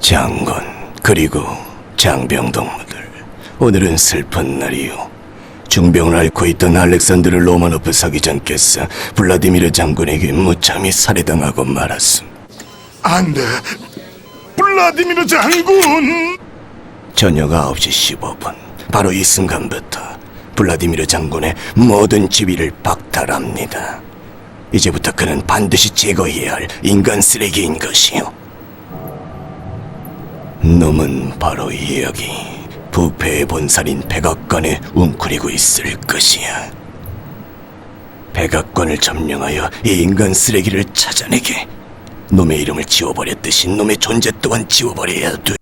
장군 그리고 장병 동무들. 오늘은 슬픈 날이요. 중병을 앓고 있던 알렉산드르 로마노프 사기장께서 블라디미르 장군에게 무참히 살해당하고 말았음. 안 돼. 블라디미르 장군! 저녁 9시 15분. 바로 이 순간부터 블라디미르 장군의 모든 지위를 박탈합니다. 이제부터 그는 반드시 제거해야 할 인간 쓰레기인 것이요 놈은 바로 여기. 부패의 본살인 백악관에 웅크리고 있을 것이야. 백악관을 점령하여 이 인간 쓰레기를 찾아내게. 놈의 이름을 지워버렸듯이 놈의 존재 또한 지워버려야 돼